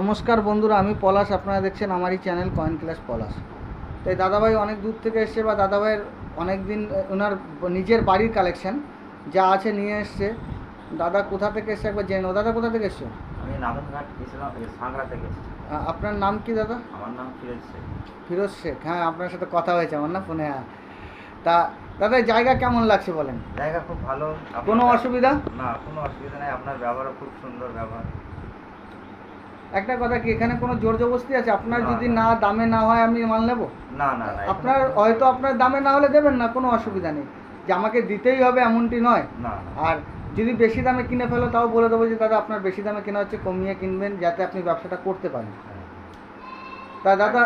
নমস্কার বন্ধুরা আমি পলাশ আপনারা দেখছেন আমারই চ্যানেল কয়েন ক্লাস পলাশ। তাই দাদাভাই অনেক দূর থেকে এসছে বা দাদাভাইয়ের অনেক দিন ওনার নিজের বাড়ির কালেকশন যা আছে নিয়ে এসছে। দাদা কোথা থেকে এসছে একবার জেনে। দাদা কোথা থেকে এসছো? আমি গেছিলাম থেকে আপনার নাম কি দাদা? আমার নাম ফিরোজ শেখ। ফিরোজ শেখ হ্যাঁ আপনার সাথে কথা হয়েছে আমার না ফোনে হ্যাঁ। তা দাদা এই জায়গা কেমন লাগছে বলেন? জায়গা খুব ভালো। কোনো অসুবিধা? না কোনো অসুবিধা নেই আপনার ব্যবহারও খুব সুন্দর ব্যবহার। একটা কথা কি এখানে কোনো জোর জবস্তি আছে? আপনার যদি না। দামে না হয় আমি মাল নেব? না না না আপনার হয়তো আপনার দামে না হলে দেবেন না কোনো অসুবিধা নেই। যে আমাকে দিতেই হবে এমনটি নয়। আর যদি বেশি দামে কিনে ফেলো তাও বলে দেবো যে দাদা আপনার বেশি দামে কেনা হচ্ছে কমিয়ে কিনবেন যাতে আপনি ব্যবসাটা করতে পারেন। তা দাদা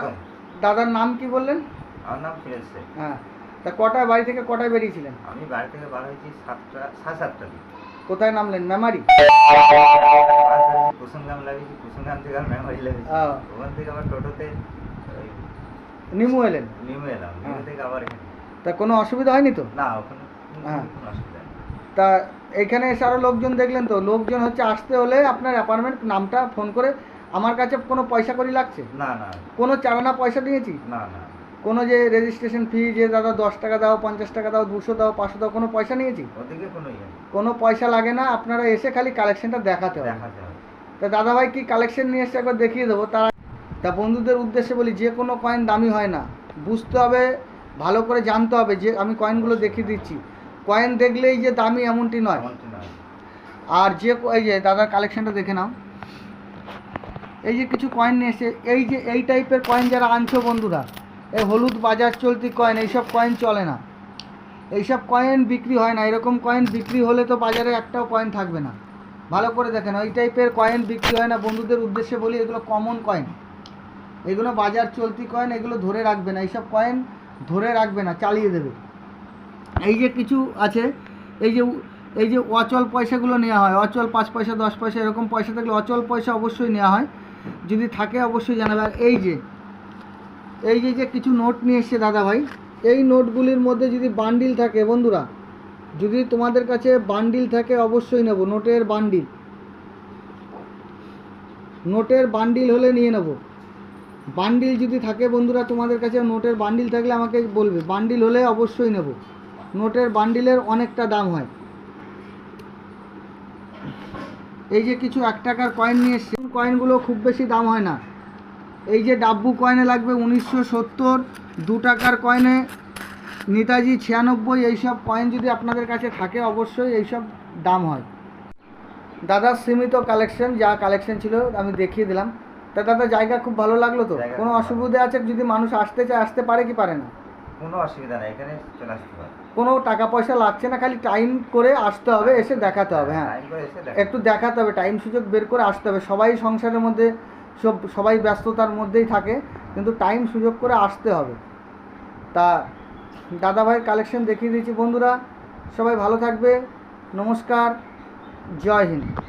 দাদার নাম কি বললেন? আমার নাম ফিরোজ হ্যাঁ। তা কটায় বাড়ি থেকে কটায় বেরিয়েছিলেন? আমি বাড়ি থেকে বার হয়েছি সাতটা সাড়ে সাতটা কোথায় নামলেন? মেমারি? কুসুমগ্রাম লাগিয়েছি কুসুমগ্রাম থেকে আমি মেমারি লাগিয়েছি ওখান থেকে আবার টোটোতে নিমু এলেন? নেমে এলাম নেমে। থেকে আবার তা কোনো অসুবিধা হয়নি তো? না ওখানে হ্যাঁ। অসুবিধা তা এখানে এসে আরও লোকজন দেখলেন তো? লোকজন হচ্ছে আসতে হলে আপনার অ্যাপার্টমেন্ট নামটা ফোন করে আমার কাছে কোনো পয়সা করি লাগছে? না না। কোনো চালানা পয়সা দিয়েছি? না না। কোনো যে রেজিস্ট্রেশন ফি যে দাদা দশ টাকা দাও পঞ্চাশ টাকা দাও দুশো দাও পাঁচশো দাও কোনো পয়সা নিয়েছি? কোনো ইয়ে কোনো পয়সা লাগে না আপনারা এসে খালি কালেকশনটা দেখাতে হবে। দেখাতে হবে। তা দাদাভাই কি কালেকশন নিয়ে এসে একবার দেখিয়ে দেবো? তারা তা বন্ধুদের উদ্দেশ্যে বলি যে কোনো কয়েন দামি হয় না। বুঝতে হবে ভালো করে জানতে হবে যে আমি কয়েনগুলো দেখিয়ে দিচ্ছি। কয়েন দেখলেই যে দামি এমনটি নয়। আর যে এই যে দাদার কালেকশনটা দেখে নাও। এই যে কিছু কয়েন নিয়ে এসে এই যে এই টাইপের কয়েন যারা আনছো বন্ধুরা এই হলুদ বাজার চলতি কয়েন এইসব কয়েন চলে না। এইসব কয়েন বিক্রি হয় না। এরকম কয়েন বিক্রি হলে তো বাজারে একটাও কয়েন থাকবে না। ভালো করে দেখেন, ওই টাইপের কয়েন বিক্রি হয় না, বন্ধুদের উদ্দেশ্যে বলি, এগুলো কমন কয়েন এগুলো বাজার চলতি কয়েন এগুলো ধরে রাখবে না, এইসব কয়েন ধরে রাখবে না, চালিয়ে দেবে। এই যে কিছু আছে, এই যে এই যে অচল পয়সাগুলো নেওয়া হয়, অচল পাঁচ পয়সা, দশ পয়সা, এরকম পয়সা থাকলে অচল পয়সা অবশ্যই নেওয়া হয়। যদি থাকে অবশ্যই জানাবে। আর এই যে এই যে যে কিছু নোট নিয়ে এসছে দাদা ভাই এই নোটগুলির মধ্যে যদি বান্ডিল থাকে, বন্ধুরা যদি তোমাদের কাছে বান্ডিল থাকে, অবশ্যই নেব। নোটের বান্ডিল। নোটের বান্ডিল হলে নিয়ে নেব। বান্ডিল যদি থাকে বন্ধুরা, তোমাদের কাছে নোটের বান্ডিল থাকলে আমাকে বলবে। বান্ডিল হলে অবশ্যই নেব। নোটের বান্ডিলের অনেকটা দাম হয়। এই যে কিছু এক টাকার কয়েন নিয়ে এসছে। কয়েনগুলো খুব বেশি দাম হয় না। এই যে ডাব্বু কয়েনে লাগবে উনিশশো সত্তর। দু টাকার কয়েনে নেতাজি ছিয়ানব্বই এইসব কয়েন যদি আপনাদের কাছে থাকে অবশ্যই এইসব দাম হয়। দাদার সীমিত কালেকশন যা কালেকশন ছিল আমি দেখিয়ে দিলাম। তা দাদা জায়গা খুব ভালো লাগল তো? কোনো অসুবিধা আছে যদি মানুষ আসতে চায় আসতে পারে কি পারে না? কোনো অসুবিধা নেই এখানে চলে আসতে পারে। কোনো টাকা পয়সা লাগছে না খালি টাইম করে আসতে হবে এসে দেখাতে হবে হ্যাঁ। একটু দেখাতে হবে টাইম সুযোগ বের করে আসতে হবে। সবাই সংসারের মধ্যে সব সবাই ব্যস্ততার মধ্যেই থাকে কিন্তু টাইম সুযোগ করে আসতে হবে। তা দাদাভাইয়ের কালেকশন দেখিয়ে দিয়েছি। বন্ধুরা সবাই ভালো থাকবে। নমস্কার জয় হিন্দ।